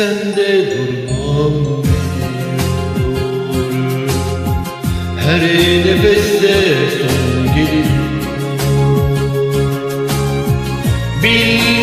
Sunday, good morning. Her nefeste son gelir. Bil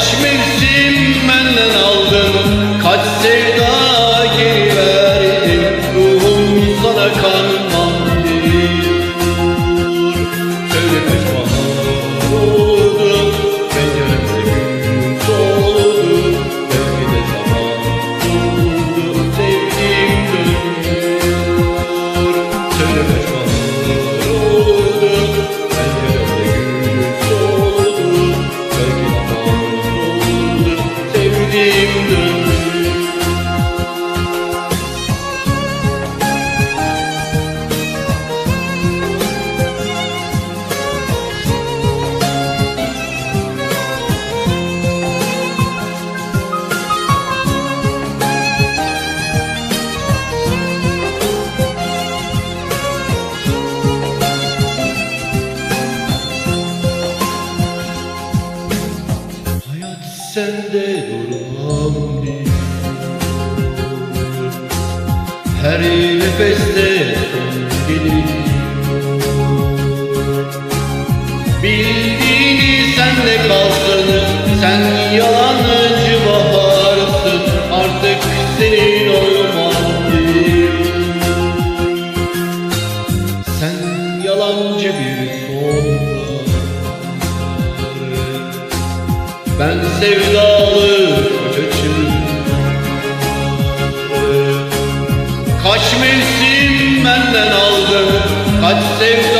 Kaç mevsim benden aldın Kaç sevda sende duram bir Her nefeste son gelir Bil Ben sevdalı köçüm Kaç mevsim benden aldın Kaç sevdalı